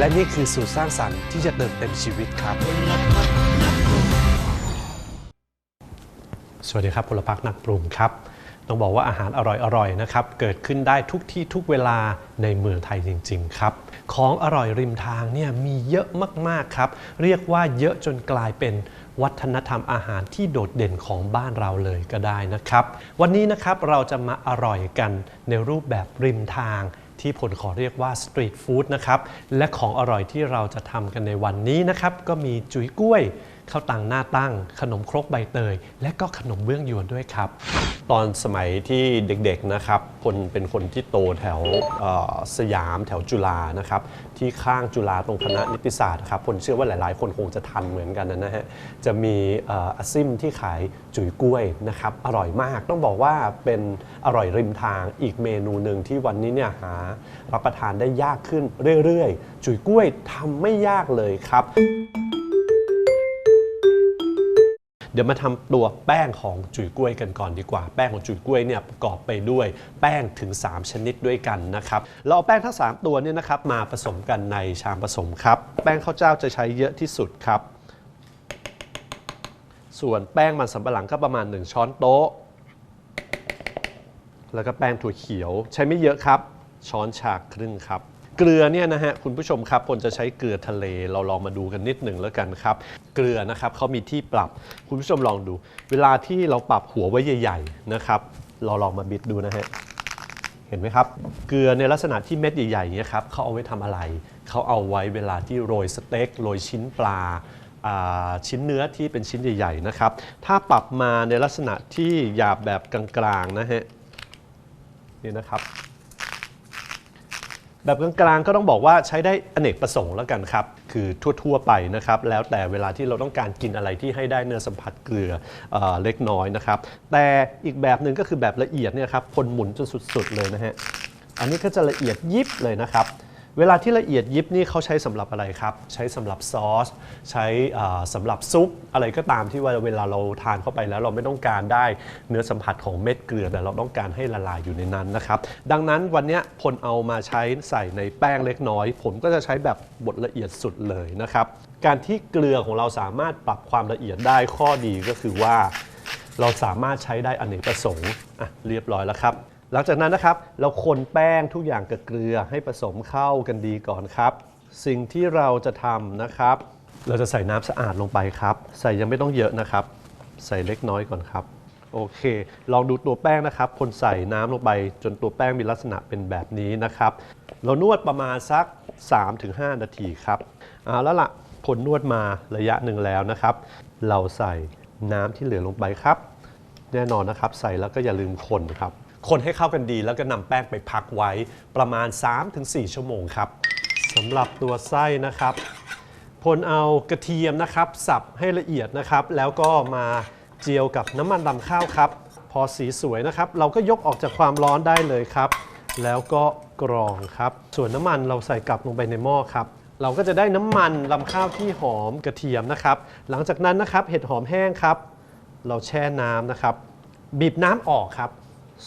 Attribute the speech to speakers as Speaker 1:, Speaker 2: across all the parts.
Speaker 1: และนี่คือสูตรสร้างสรรค์ที่จะเติมเต็มชีวิตครับ สวัสดีครับพลพักนักปรุงครับ ต้องบอกว่าอาหารอร่อยๆนะครับ เกิดขึ้นได้ทุกที่ทุกเวลาในเมืองไทยจริง ๆ ครับ ของอร่อยริมทางเนี่ยมีเยอะมากๆครับ เรียกว่าเยอะจนกลายเป็นวัฒนธรรมอาหารที่โดดเด่นของบ้านเราเลยก็ได้นะครับ วันนี้นะครับเราจะมาอร่อยกันในรูปแบบริมทาง ที่ผลขอเรียกว่าสตรีทฟู้ดนะครับ และของอร่อยที่เราจะทำกันในวันนี้นะครับ ก็มีจุ๋ยกล้วย ข้าวตังหน้าตั้ง ขนมครกใบเตย และก็ขนมเบื้องยวนด้วยครับ ตอนสมัยที่เด็กๆนะครับคนเป็นคนที่โตแถวสยามแถวจุฬานะครับที่ข้างจุฬาตรงคณะนิติศาสตร์ครับผมเชื่อว่าหลายๆ คนคงจะทันเหมือนกันนะฮะจะมีเอ่ออาซิมที่ขายจุ๋ยกล้วยนะครับอร่อยมากต้องบอกว่าเป็นอร่อยริมทางอีกเมนูหนึ่งที่วันนี้เนี่ยหารับประทานได้ยากขึ้นเรื่อยๆ จุ๋ยกล้วยทำไม่ยากเลยครับ เดี๋ยวมาทำตัวแป้งของจุ๋ยกล้วยกันก่อนดีกว่า แป้งของจุ๋ยกล้วยเนี่ยประกอบไปด้วยแป้งถึง 3 ชนิดด้วยกันนะครับ เราเอาแป้งทั้ง 3 ตัวเนี่ยนะครับมาผสมกันในชามผสมครับ แป้งข้าวเจ้าจะใช้เยอะที่สุดครับ ส่วนแป้งมันสำปะหลังก็ประมาณ 1 ช้อนโต๊ะ แล้วก็แป้งถั่วเขียวใช้ไม่เยอะครับ ช้อนชาครึ่งครับ เกลือเนี่ยนะฮะคุณผู้ชมครับพลจะใช้เกลือทะเลเราลองมาดูกันนิดหนึ่งแล้วกันครับ เกลือนะครับเขามีที่ปรับคุณผู้ชมลองดู เวลาที่เราปรับหัวไว้ใหญ่ ๆนะครับ เราลองมาบิดดูนะฮะเห็นไหมครับ เกลือในลักษณะที่เม็ดใหญ่ๆเนี่ยครับเขาเอาไว้ทำอะไร เขาเอาไว้เวลาที่โรยสเต็กโรยชิ้นปลาชิ้นเนื้อที่เป็นชิ้นใหญ่ๆนะครับ ถ้าปรับมาในลักษณะที่หยาบแบบกลางๆนะฮะนี่นะครับ แบบกลางๆก็ต้องบอกว่าใช้ได้อเนกประสงค์แล้วกันครับ คือทั่วๆไปนะครับ แล้วแต่เวลาที่เราต้องการกินอะไรที่ให้ได้เนื้อสัมผัสเกลือเออเล็กน้อยนะครับ แต่อีกแบบหนึ่งก็คือแบบละเอียดเนี่ยครับคนหมุนจนสุดๆเลยนะฮะ อันนี้ก็จะละเอียดยิบเลยนะครับ เวลาที่ละเอียดยิบนี่เขาใช้สำหรับอะไรครับ ใช้สำหรับซอส ใช้อ่าสำหรับซุป อะไรก็ตามที่ว่าเวลาเราทานเข้าไปแล้วเราไม่ต้องการได้เนื้อสัมผัสของเม็ดเกลือแต่เราต้องการให้ละลายอยู่ในนั้นนะครับ ดังนั้นวันนี้ยพลเอามาใช้ใส่ในแป้งเล็กน้อย ผมก็จะใช้แบบบดละเอียดสุดเลยนะครับ การที่เกลือของเราสามารถปรับความละเอียดได้ข้อดีก็คือว่า เราสามารถใช้ได้อเนกประสงค์อะเรียบร้อยแล้วครับ หลังจากนั้นนะครับเราคนแป้งทุกอย่างกับเกลือให้ผสมเข้ากันดีก่อนครับ สิ่งที่เราจะทำนะครับ เราจะใส่น้ำสะอาดลงไปครับ ใส่ยังไม่ต้องเยอะนะครับ ใส่เล็กน้อยก่อนครับโอเค ลองดูตัวแป้งนะครับ คนใส่น้ำลงไปจนตัวแป้งมีลักษณะเป็นแบบนี้นะครับ เรานวดประมาณสัก 3-5 นาทีครับเอาแล้วล่ะผลนวดมาระยะหนึ่งแล้วนะครับ เราใส่น้ำที่เหลือลงไปครับ แน่นอนนะครับ ใส่แล้วก็อย่าลืมคนครับ คนให้เข้ากันดี แล้วก็นำแป้งไปพักไว้ประมาณ 3-4 ชั่วโมงครับสำหรับตัวไส้นะครับพลเอากระเทียมนะครับ สับให้ละเอียดนะครับ แล้วก็มาเจียวกับน้ำมันดำข้าวครับ พอสีสวยนะครับ เราก็ยกออกจากความร้อนได้เลยครับ แล้วก็กรองครับ ส่วนน้ำมันเราใส่กลับลงไปในหม้อครับเราก็จะได้น้ำมันลำข้าวที่หอมกระเทียมนะครับ หลังจากนั้นนะครับเห็ดหอมแห้งครับ เราแช่น้ำนะครับ บีบน้ำออกครับ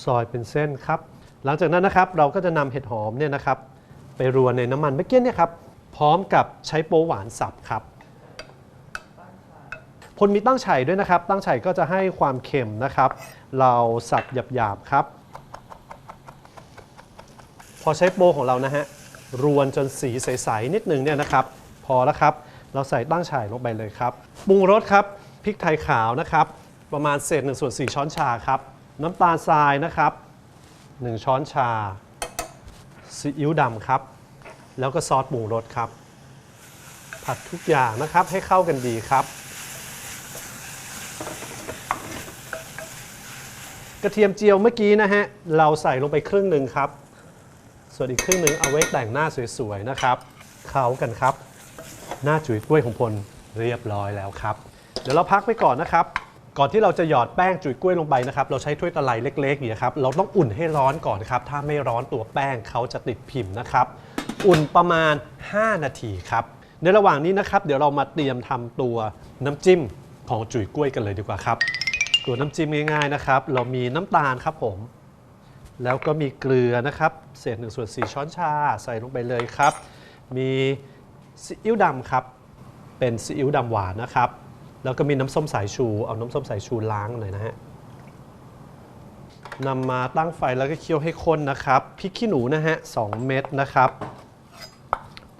Speaker 1: ซอยเป็นเส้นครับ หลังจากนั้นนะครับเราก็จะนำเห็ดหอมเนี่ยนะครับ ไปรวนในน้ำมันเมื่อกี้เนี่ยครับพร้อมกับใช้โป๊หวานสับครับพลมีตั้งไฉด้วยนะครับ ตั้งไฉก็จะให้ความเค็มนะครับ เราสับหยาบๆครับ พอใช้โป๊ของเรานะฮะรวนจนสีใสๆนิดนึงเนี่ยนะครับ พอแล้วครับเราใส่ตั้งไฉลงไปเลยครับ ปรุงรสครับ พริกไทยขาวนะครับ ประมาณเศษ1ส่วน4ช้อนชาครับ น้ำตาลทรายนะครับ 1 ช้อนชา ซีอิ๊วดำครับ แล้วก็ซอสปรุงรสครับ ผัดทุกอย่างนะครับให้เข้ากันดีครับ กระเทียมเจียวเมื่อกี้นะฮะ เราใส่ลงไปครึ่งหนึ่งครับ ส่วนอีกครึ่งหนึ่งเอาไว้แต่งหน้าสวยๆนะครับ เข้ากันครับ หน้าจุ๋ยกล้วยของพลเรียบร้อยแล้วครับ เดี๋ยวเราพักไปก่อนนะครับ ก่อนที่เราจะหยอดแป้งจุ๋ยกล้วยลงไปนะครับ เราใช้ถ้วยตะไลเล็กๆอย่างนี้ครับ เราต้องอุ่นให้ร้อนก่อนครับ ถ้าไม่ร้อนตัวแป้งเขาจะติดพิมพ์นะครับ อุ่นประมาณ 5 นาทีครับ ในระหว่างนี้นะครับ เดี๋ยวเรามาเตรียมทำตัวน้ำจิ้มของจุ๋ยกล้วยกันเลยดีกว่าครับ ตัวน้ำจิ้มง่ายๆนะครับ เรามีน้ำตาลครับผม แล้วก็มีเกลือนะครับ เศษ1ส่วน4ช้อนชาใส่ลงไปเลยครับ มีซีอิ๊วดำครับ เป็นซีอิ๊วดำหวานนะครับ แล้วก็มีน้ำส้มสายชู เอาน้ำส้มสายชูล้างหน่อยนะฮะนำมาตั้งไฟแล้วก็เคี่ยวให้ข้นนะครับพริกขี้หนูนะฮะสองเม็ดนะครับ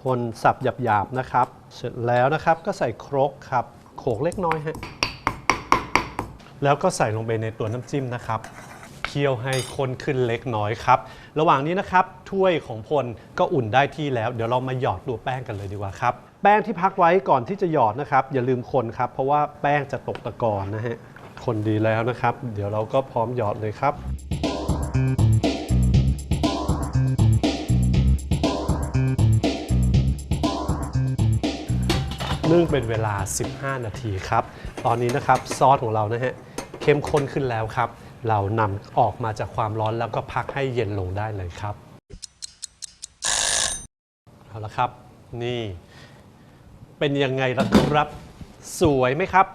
Speaker 1: พลสับหยาบๆนะครับ เสร็จแล้วนะครับก็ใส่ครกครับโขลกเล็กน้อยฮะแล้วก็ใส่ลงไปในตัวน้ำจิ้มนะครับเคี่ยวให้ข้นขึ้นเล็กน้อยครับ ระหว่างนี้นะครับถ้วยของพลก็อุ่นได้ที่แล้ว เดี๋ยวเรามาหยอดตัวแป้งกันเลยดีกว่าครับ แป้งที่พักไว้ก่อนที่จะหยอดนะครับ อย่าลืมคนครับ เพราะว่าแป้งจะตกตะกอนนะฮะคนดีแล้วนะครับ เดี๋ยวเราก็พร้อมหยอดเลยครับนึ่งเป็นเวลา 15 นาทีครับ ตอนนี้นะครับซอสของเรานะฮะเข้มข้นขึ้นแล้วครับ เรานำออกมาจากความร้อนแล้วก็พักให้เย็นลงได้เลยครับ เอาละครับ นี่ เป็นยังไงล่ะครับ สวยไหมครับ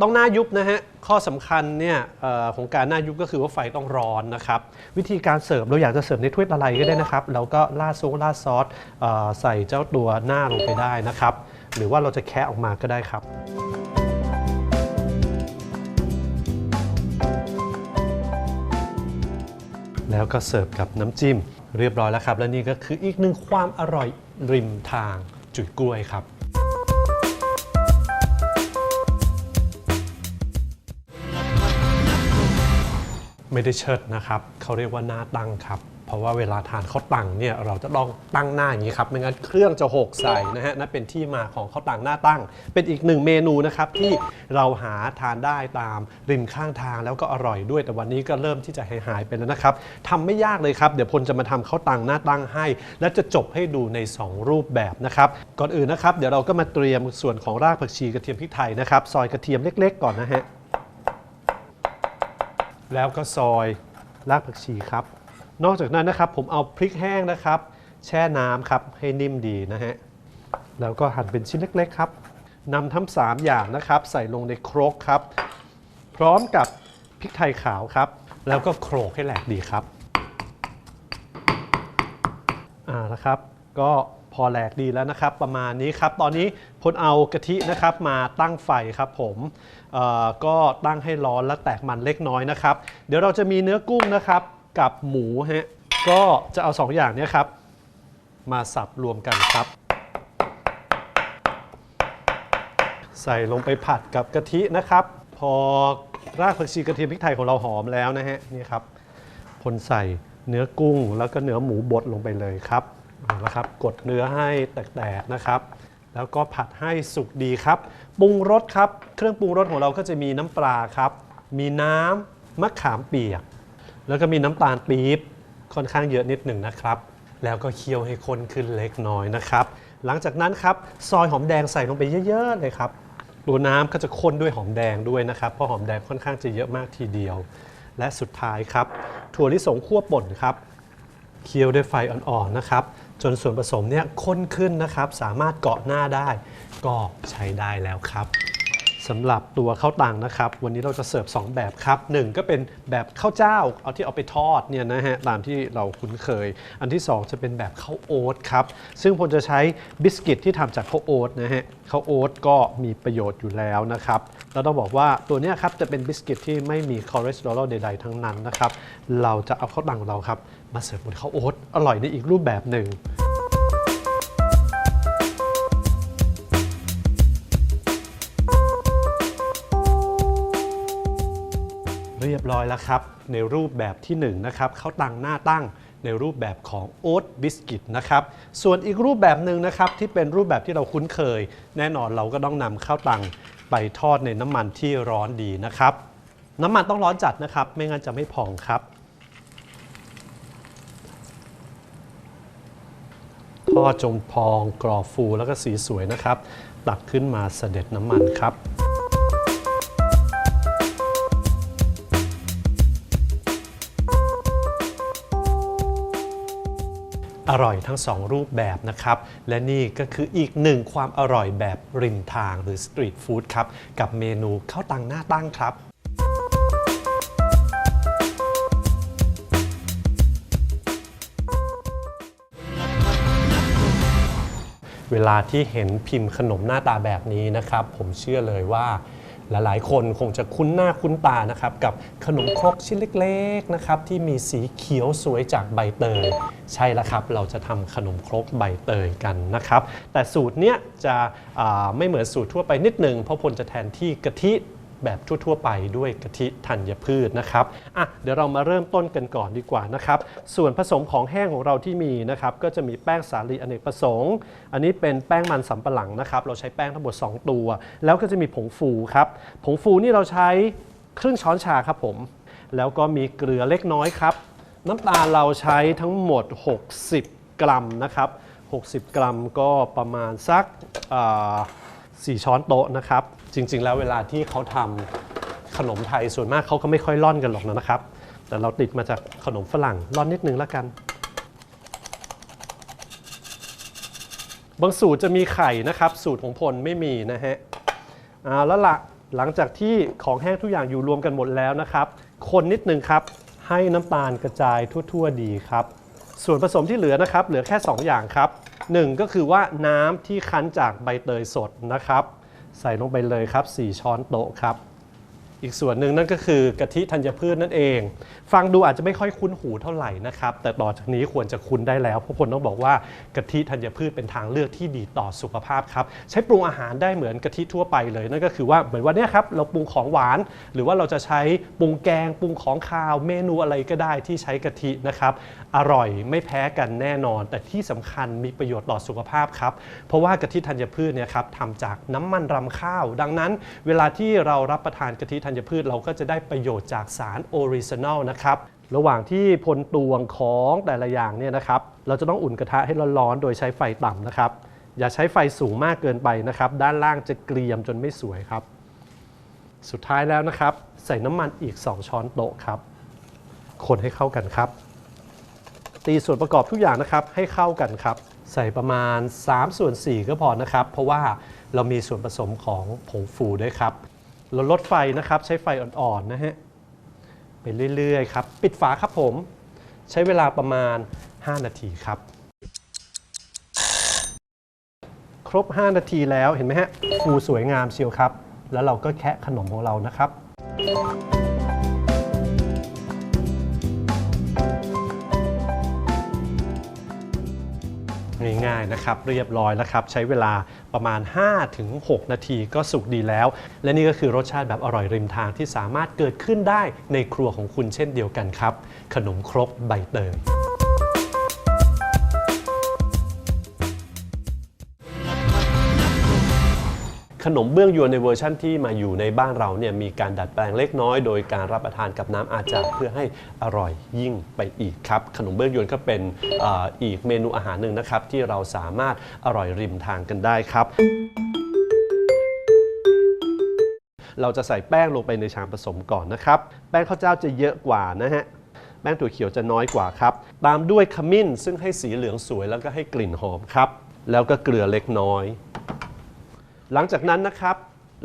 Speaker 1: ต้องหน้ายุบนะฮะ ข้อสำคัญเนี่ยออของการหน้ายุบก็คือว่าไฟต้องร้อนนะครับ วิธีการเสิร์ฟเราอยากจะเสิร์ฟในถ้วยอะไรก็ได้นะครับเราก็ราดซงราดซอสใส่เจ้าตัวหน้าลงไปได้นะครับ หรือว่าเราจะแคะออกมาก็ได้ครับแล้วก็เสิร์ฟกับน้ำจิ้ม เรียบร้อยแล้วครับ และนี่ก็คืออีกหนึ่งความอร่อยริมทางจุดกล้วยครับ ไม่ได้เชิดนะครับเขาเรียกว่าหน้าตั้งครับ เพราะว่าเวลาทานข้าวตังเนี่ยเราจะต้องตั้งหน้าอย่างนี้ครับไม่งั้นเครื่องจะหกใส่นะฮะนั่นเป็นที่มาของข้าวตังหน้าตั้ง เป็นอีกหนึ่งเมนูนะครับที่เราหาทานได้ตามริมข้างทางแล้วก็อร่อยด้วยแต่วันนี้ก็เริ่มที่จะหายหายไปแล้วนะครับทำไม่ยากเลยครับเดี๋ยวพลจะมาทำข้าวตังหน้าตั้งให้ และจะจบให้ดูใน 2 รูปแบบนะครับก่อนอื่นนะครับเดี๋ยวเราก็มาเตรียมส่วนของรากผักชีกระเทียมพริกไทยนะครับซอยกระเทียมเล็ก ๆ ก่อนนะฮะ แล้วก็ซอยรากผักชีครับ นอกจากนั้นนะครับผมเอาพริกแห้งนะครับ แช่น้ำครับให้นิ่มดีนะฮะแล้วก็หั่นเป็นชิ้นเล็กๆครับนำทั้ง3อย่างนะครับ ใส่ลงในครกครับ พร้อมกับพริกไทยขาวครับ แล้วก็โขลกให้แหลกดีครับอ่านะครับ ก็ อแหลกดีแล้วนะครับประมาณนี้ครับ ตอนนี้พลเอากะทินะครับมาตั้งไฟครับผมก็ตั้งให้ร้อนและแตกมันเล็กน้อยนะครับ เดี๋ยวเราจะมีเนื้อกุ้งนะครับกับหมูฮะก็จะเอาสองอย่างนี้ครับ มาสับรวมกันครับ ใส่ลงไปผัดกับกะทินะครับ พอรากผักชีกระเทียมพริกไทยของเราหอมแล้วนะฮะนี่ครับพลใส่เนื้อกุ้งแล้วก็เนื้อหมูบดลงไปเลยครับ เอาละครับกดเนื้อให้แตกๆนะครับ แล้วก็ผัดให้สุกดีครับ ปรุงรสครับ เครื่องปรุงรสของเราก็จะมีน้ำปลาครับ มีน้ำมะขามเปียก แล้วก็มีน้ำตาลปี๊บค่อนข้างเยอะนิดหนึ่งนะครับ แล้วก็เคี่ยวให้ข้นขึ้นเล็กน้อยนะครับ หลังจากนั้นครับซอยหอมแดงใส่ลงไปเยอะๆเลยครับตัวน้ำก็จะข้นด้วยหอมแดงด้วยนะครับเพราะหอมแดงค่อนข้างจะเยอะมากทีเดียว และสุดท้ายครับ ถั่วลิสงคั่วป่นครับเคี่ยวด้วยไฟอ่อนๆนะครับ จนส่วนผสมเนี่ยข้นขึ้นนะครับ สามารถเกาะหน้าได้ ก็ใช้ได้แล้วครับสำหรับตัวข้าวตังนะครับ วันนี้เราจะเสิร์ฟ2 แบบครับหนึ่งก็เป็นแบบข้าวเจ้า เอาที่เอาไปทอดเนี่ยนะฮะตามที่เราคุ้นเคย อันที่ 2 จะเป็นแบบข้าวโอ๊ตครับ ซึ่งผมจะใช้บิสกิตที่ทำจากข้าวโอ๊ตนะฮะข้าวโอ๊ตก็มีประโยชน์อยู่แล้วนะครับแล้วต้องบอกว่าตัวเนี้ยครับจะเป็นบิสกิตที่ไม่มีคอเลสเตอรอลใดๆทั้งนั้นนะครับเราจะเอาข้าวตังของเราครับ มาเสิร์ฟบนข้าวโอ๊ตอร่อยในอีกรูปแบบหนึ่งเรียบร้อยแล้วครับ ในรูปแบบที่1นงนะครับข้าวตังหน้าตั้งในรูปแบบของโอ๊ตบิสกิตนะครับส่วนอีกรูปแบบหนึ่งนะครับที่เป็นรูปแบบที่เราคุ้นเคย แน่นอนเราก็ต้องนำข้าวตังไปทอดในน้ำมันที่ร้อนดีนะครับ น้ำมันต้องร้อนจัดนะครับ ไม่งั้นจะไม่พองครับ ทอดจนพองกรอบฟูแล้วก็สีสวยนะครับ ตักขึ้นมาเสด็จน้ำมันครับ อร่อยทั้ง2รูปแบบนะครับ และนี่ก็คืออีกหนึ่งความอร่อยแบบริมทางหรือสตรีทฟู้ดครับ กับเมนูข้าวตังหน้าตั้งครับ เวลาที่เห็นพิมพ์ขนมหน้าตาแบบนี้นะครับ ผมเชื่อเลยว่า หลายๆ คนคงจะคุ้นหน้าคุ้นตานะครับ กับขนมครกชิ้นเล็กๆนะครับที่มีสีเขียวสวยจากใบเตย ใช่แล้วครับ เราจะทำขนมครกใบเตยกันนะครับ แต่สูตรเนี้ยจะไม่เหมือนสูตรทั่วไปนิดหนึ่งเพราะพลจะแทนที่กะทิ แบบทั่วๆ ไปด้วยกะทิธัญพืชนะครับอะเดี๋ยวเรามาเริ่มต้นกันก่อนดีกว่านะครับ ส่วนผสมของแห้งของเราที่มีนะครับก็จะมีแป้งสาลีอเนกประสงค์ อันนี้เป็นแป้งมันสำปะหลังนะครับ เราใช้แป้งทั้งหมด2 ตัว แล้วก็จะมีผงฟูครับ ผงฟูนี่เราใช้ครึ่งช้อนชาครับผม แล้วก็มีเกลือเล็กน้อยครับ น้ำตาลเราใช้ทั้งหมด 60 กรัมนะครับ 60 กรัมก็ประมาณสักอ่า4ช้อนโต๊ะนะครับ จริง ๆ แล้วเวลาที่เขาทำขนมไทยส่วนมากเขาก็ไม่ค่อยร่อนกันหรอกนะครับ แต่เราติดมาจากขนมฝรั่งร่อนนิดนึงแล้วกัน บางสูตรจะมีไข่นะครับ สูตรของพลไม่มีนะฮะเอาแล้วละหลังจากที่ของแห้งทุกอย่างอยู่รวมกันหมดแล้วนะครับ คนนิดนึงครับ ให้น้ำตาลกระจายทั่ว ๆ ดีครับ ส่วนผสมที่เหลือนะครับ เหลือแค่ 2 อย่างครับ 1 ก็คือว่าน้ำที่คั้นจากใบเตยสดนะครับ ใส่ลงไปเลยครับ 4 ช้อนโต๊ะครับ อีกส่วนหนึ่งนั่นก็คือกะทิธัญพืชนั่นเอง ฟังดูอาจจะไม่ค่อยคุ้นหูเท่าไหร่นะครับ แต่ต่อจากนี้ควรจะคุ้นได้แล้วเพราะคนต้องบอกว่ากะทิธัญพืชเป็นทางเลือกที่ดีต่อสุขภาพครับ ใช้ปรุงอาหารได้เหมือนกะทิทั่วไปเลย นั่นก็คือว่าเหมือนวันนี้ครับเราปรุงของหวาน หรือว่าเราจะใช้ปรุงแกงปรุงของคาวเมนูอะไรก็ได้ที่ใช้กะทินะครับอร่อยไม่แพ้กันแน่นอน แต่ที่สำคัญมีประโยชน์ต่อสุขภาพครับเพราะว่ากะทิธัญพืชเนี่ยครับทำจากน้ำมันรำข้าว ดังนั้น เวลาที่เรารับประทานกะทิธัญพืชเราก็จะได้ประโยชน์จากสารโอริจินอลนะครับระหว่างที่พลตวงของแต่ละอย่างเนี่ยนะครับเราจะต้องอุ่นกระทะให้ร้อนๆโดยใช้ไฟต่ำนะครับ อย่าใช้ไฟสูงมากเกินไปนะครับ ด้านล่างจะเกรียมจนไม่สวยครับ สุดท้ายแล้วนะครับ ใส่น้ำมันอีก 2 ช้อนโต๊ะครับ คนให้เข้ากันครับ ตีส่วนประกอบทุกอย่างนะครับให้เข้ากันครับ ใส่ประมาณ 3 ส่วน 4 ก็พอนะครับ เพราะว่าเรามีส่วนผสมของผงฟูด้วยครับ เราลดไฟนะครับ ใช้ไฟอ่อนๆนะฮะไปเรื่อยๆครับ ปิดฝาครับผม ใช้เวลาประมาณ 5 นาทีครับ ครบ 5 นาทีแล้วเห็นไหมฮะฟูสวยงามเชียวครับ แล้วเราก็แคะขนมของเรานะครับ ง่ายๆนะครับเรียบร้อยแล้วครับใช้เวลาประมาณ 5-6 นาทีก็สุกดีแล้ว และนี่ก็คือรสชาติแบบอร่อยริมทางที่สามารถเกิดขึ้นได้ในครัวของคุณเช่นเดียวกันครับ ขนมครกใบเตย ขนมเบื้องยวนในเวอร์ชั่นที่มาอยู่ในบ้านเราเนี่ยมีการดัดแปลงเล็กน้อย โดยการรับประทานกับน้ำอาจารย์เพื่อให้อร่อยยิ่งไปอีกครับ ขนมเบื้องยวนก็เป็นออีกเมนูอาหารหนึ่งนะครับที่เราสามารถอร่อยริมทางกันได้ครับเราจะใส่แป้งลงไปในชามผสมก่อนนะครับ แป้งข้าวเจ้าจะเยอะกว่านะฮะ แป้งถั่วเขียวจะน้อยกว่าครับ ตามด้วยขมิ้นซึ่งให้สีเหลืองสวยแล้วก็ให้กลิ่นหอมครับ แล้วก็เกลือเล็กน้อย หลังจากนั้นนะครับ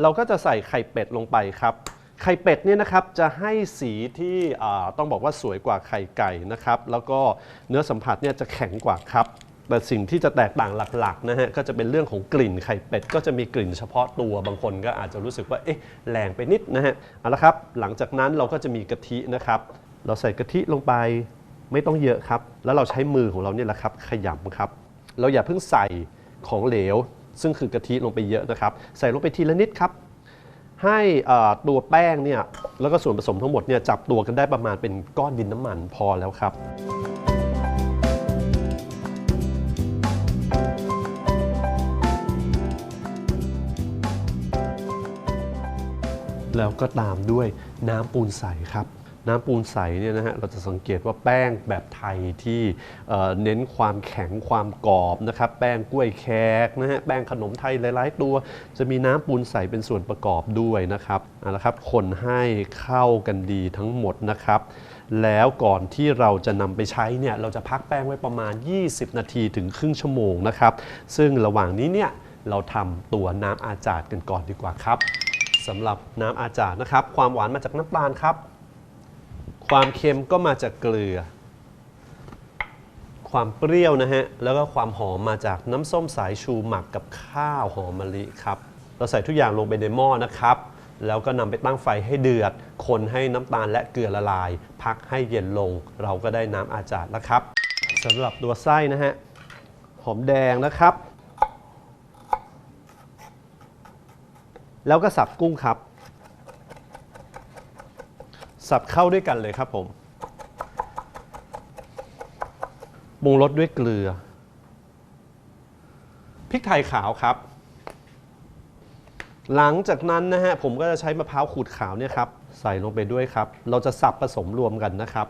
Speaker 1: เราก็จะใส่ไข่เป็ดลงไปครับ ไข่เป็ดเนี่ยนะครับจะให้สีที่ต้องบอกว่าสวยกว่าไข่ไก่นะครับ แล้วก็เนื้อสัมผัสเนี่ยจะแข็งกว่าครับแต่สิ่งที่จะแตกต่างหลักๆนะฮะก็จะเป็นเรื่องของกลิ่นไข่เป็ดก็จะมีกลิ่นเฉพาะตัวบางคนก็อาจจะรู้สึกว่าเอ๊ะแรงไปนิดนะฮะเอาละครับหลังจากนั้นเราก็จะมีกะทินะครับ เราใส่กะทิลงไปไม่ต้องเยอะครับ แล้วเราใช้มือของเราเนี่ยแหละครับขยำครับ เราอย่าเพิ่งใส่ของเหลว ซึ่งคือกะทิลงไปเยอะนะครับ ใส่ลงไปทีละนิดครับ ให้ตัวแป้งเนี่ยแล้วก็ส่วนผสมทั้งหมดเนี่ยจับตัวกันได้ประมาณเป็นก้อนดินน้ำมันพอแล้วครับแล้วก็ตามด้วยน้ำปูนใสครับ น้ำปูนใสเนี่ยนะฮะเราจะสังเกตว่าแป้งแบบไทยที่เน้นความแข็งความกรอบนะครับแป้งกล้วยแขกนะฮะแป้งขนมไทยหลาย ๆ ตัว จะมีน้ำปูนใสเป็นส่วนประกอบด้วยนะครับเอาละครับคนให้เข้ากันดีทั้งหมดนะครับแล้วก่อนที่เราจะนำไปใช้เนี่ยเราจะพักแป้งไว้ประมาณ 20 นาทีถึงครึ่งชั่วโมงนะครับ ซึ่งระหว่างนี้เนี่ยเราทำตัวน้ำอาจาดกันก่อนดีกว่าครับสำหรับน้ำอาจารย์นะครับ ความหวานมาจากน้ำตาลครับ ความเค็มก็มาจากเกลือ ความเปรี้ยวนะฮะ แล้วก็ความหอมมาจากน้ำส้มสายชูหมักกับข้าวหอมมะลิครับ เราใส่ทุกอย่างลงไปในหม้อนะครับ แล้วก็นำไปตั้งไฟให้เดือด คนให้น้ำตาลและเกลือละลาย พักให้เย็นลง เราก็ได้น้ำอาจาดแล้วครับสำหรับตัวไส้นะฮะ หอมแดงนะครับ แล้วก็สับกุ้งครับ สับเข้าด้วยกันเลยครับผมปรุงรสด้วยเกลือ พริกไทยขาวครับ หลังจากนั้นนะฮะผมก็จะใช้มะพร้าวขูดขาวเนี่ยครับ ใส่ลงไปด้วยครับ เราจะสับผสมรวมกันนะครับ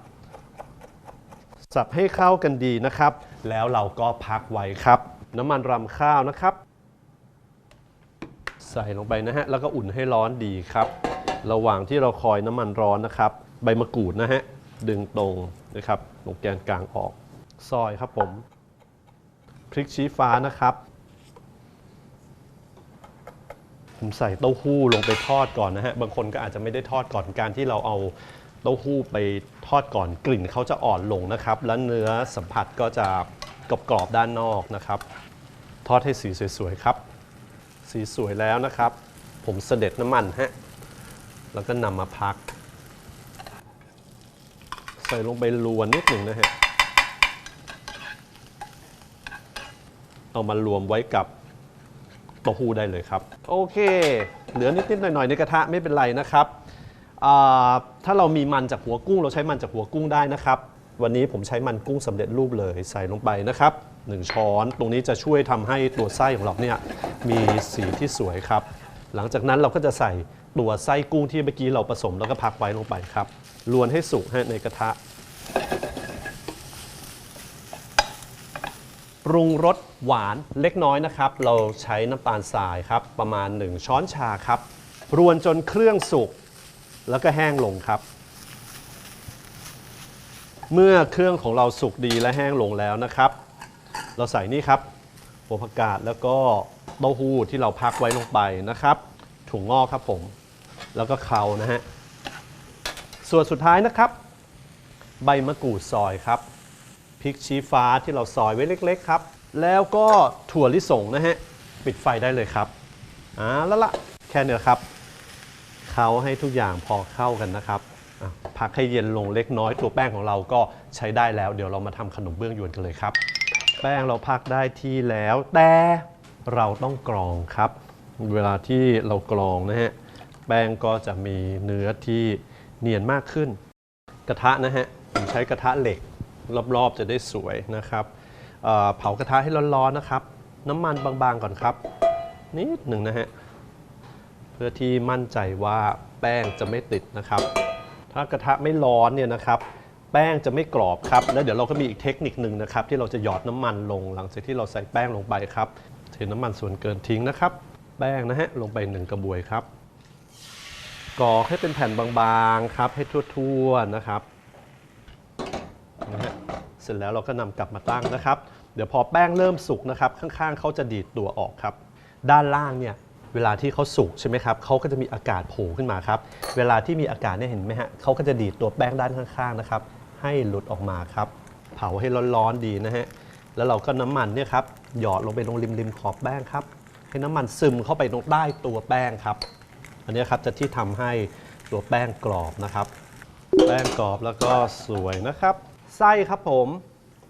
Speaker 1: สับให้เข้ากันดีนะครับ แล้วเราก็พักไว้ครับ น้ำมันรำข้าวนะครับ ใส่ลงไปนะฮะแล้วก็อุ่นให้ร้อนดีครับ ระหว่างที่เราคอยน้ำมันร้อนนะครับ ใบมะกรูดนะฮะ ดึงตรงนะครับตรงแกนกลางออก ซอยครับผม พริกชี้ฟ้านะครับ ผมใส่เต้าหู้ลงไปทอดก่อนนะฮะ บางคนก็อาจจะไม่ได้ทอดก่อนการที่เราเอาเต้าหู้ไปทอดก่อนกลิ่นเขาจะอ่อนลงนะครับ แล้วเนื้อสัมผัสก็จะกรอบๆด้านนอกนะครับ ทอดให้สีสวยๆครับ สีสวยแล้วนะครับ ผมเสด็จน้ำมันฮะ แล้วก็นำมาพัก ใส่ลงไปลวนนิดหนึ่งนะฮะ เอามารวมไว้กับเต้าหู้ได้เลยครับ โอเค เหลือนิดๆหน่อยๆในกระทะไม่เป็นไรนะครับถ้าเรามีมันจากหัวกุ้ง เราใช้มันจากหัวกุ้งได้นะครับ วันนี้ผมใช้มันกุ้งสำเร็จรูปเลยใส่ลงไปนะครับ1ช้อนตรงนี้จะช่วยทำให้ตัวไส้ของเราเนี่ยมีสีที่สวยครับ หลังจากนั้นเราก็จะใส่ตัวไส้กุ้งที่เมื่อกี้เราผสมแล้วก็พักไว้ลงไปครับลวนให้สุกในกระทะ ปรุงรสหวานเล็กน้อยนะครับ เราใช้น้ำตาลทรายครับ ประมาณ 1 ช้อนชาครับ รวนจนเครื่องสุกแล้วก็แห้งลงครับ เมื่อเครื่องของเราสุกดีและแห้งลงแล้วนะครับ เราใส่นี่ครับ หัวผักกาดแล้วก็เต้าหู้ที่เราพักไว้ลงไปนะครับถั่วงอกครับผม แล้วก็เครานะฮะ ส่วนสุดท้ายนะครับ ใบมะกรูดซอยครับพริกชี้ฟ้าที่เราซอยไว้เล็ก ๆ ครับ แล้วก็ถั่วลิสงนะฮะ ปิดไฟได้เลยครับอ่าแล้วละแค่เนี้ยครับเขาให้ทุกอย่างพอเข้ากันนะครับพักให้เย็นลงเล็กน้อยตัวแป้งของเราก็ใช้ได้แล้ว เดี๋ยวเรามาทำขนมเบื้องยวนกันเลยครับ แป้งเราพักได้ที่แล้ว แต่เราต้องกรองครับ เวลาที่เรากรองนะฮะแป้งก็จะมีเนื้อที่เนียนมากขึ้น กระทะนะฮะผมใช้กระทะเหล็กรอบๆจะได้สวยนะครับเเผากระทะให้ร้อนๆนะครับ น้ำมันบางๆก่อนครับ นิดหนึ่งนะฮะเพื่อที่มั่นใจว่าแป้งจะไม่ติดนะครับ ถ้ากระทะไม่ร้อนเนี่ยนะครับ แป้งจะไม่กรอบครับ แล้วเดี๋ยวเราก็มีอีกเทคนิคหนึ่งนะครับ ที่เราจะหยอดน้ำมันลงหลังจากที่เราใส่แป้งลงไปครับเทน้ำมันส่วนเกินทิ้งนะครับ แป้งนะฮะลงไปหนึ่งกระบวยครับกรอกให้เป็นแผ่นบางๆครับ ให้ทั่วๆนะครับนะฮะเสร็จแล้วเราก็นำกลับมาตั้งนะครับ เดี๋ยวพอแป้งเริ่มสุกนะครับ ข้างๆเขาจะดีดตัวออกครับ ด้านล่างเนี่ยเวลาที่เขาสุกใช่ไหมครับเขาก็จะมีอากาศโผล่ขึ้นมาครับ เวลาที่มีอากาศเนี่ยเห็นไหมฮะเขาก็จะดีดตัวแป้งด้านข้างๆนะครับ ให้หลุดออกมาครับ เผาให้ร้อนๆดีนะฮะแล้วเราก็น้ำมันเนี่ยครับหยอดลงไปตรงริมๆขอบแป้งครับ ให้น้ำมันซึมเข้าไปตรงใต้ตัวแป้งครับ อันนี้ครับจะที่ทำให้ตัวแป้งกรอบนะครับ แป้งกรอบแล้วก็สวยนะครับ ไส้ครับผม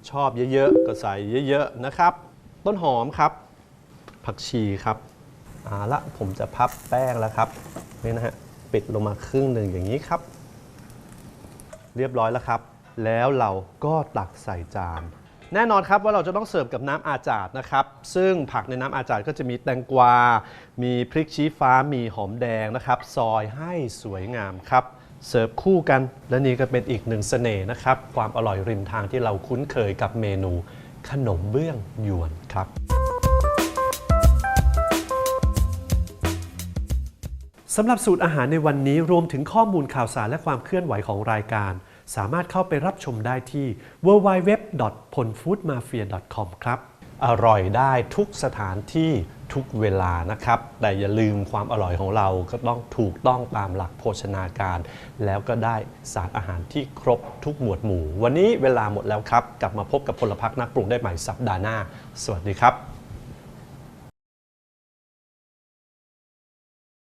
Speaker 1: ชอบเยอะๆก็ใส่เยอะๆนะครับ ต้นหอมครับ ผักชีครับเอาละผมจะพับแป้งแล้วครับนี่นะฮะปิดลงมาครึ่งหนึ่งอย่างนี้ครับ เรียบร้อยแล้วครับ แล้วเราก็ตักใส่จาน แน่นอนครับว่าเราจะต้องเสิร์ฟกับน้ำอาจาดนะครับ ซึ่งผักในน้ำอาจาดก็จะมีแตงกวา มีพริกชี้ฟ้า มีหอมแดงนะครับ ซอยให้สวยงามครับ เสิร์ฟคู่กัน และนี่ก็เป็นอีกหนึ่งเสน่ห์นะครับ ความอร่อยริมทางที่เราคุ้นเคยกับเมนู ขนมเบื้องยวนครับสำหรับสูตรอาหารในวันนี้รวมถึงข้อมูลข่าวสารและความเคลื่อนไหวของรายการ สามารถเข้าไปรับชมได้ที่ www.ponfoodmafia.com ครับ อร่อยได้ทุกสถานที่ทุกเวลานะครับ แต่อย่าลืมความอร่อยของเราก็ต้องถูกต้องตามหลักโภชนาการ แล้วก็ได้สารอาหารที่ครบทุกหมวดหมู่ วันนี้เวลาหมดแล้วครับ กลับมาพบกับพลพักนักปรุงได้ใหม่สัปดาห์หน้า สวัสดีครับ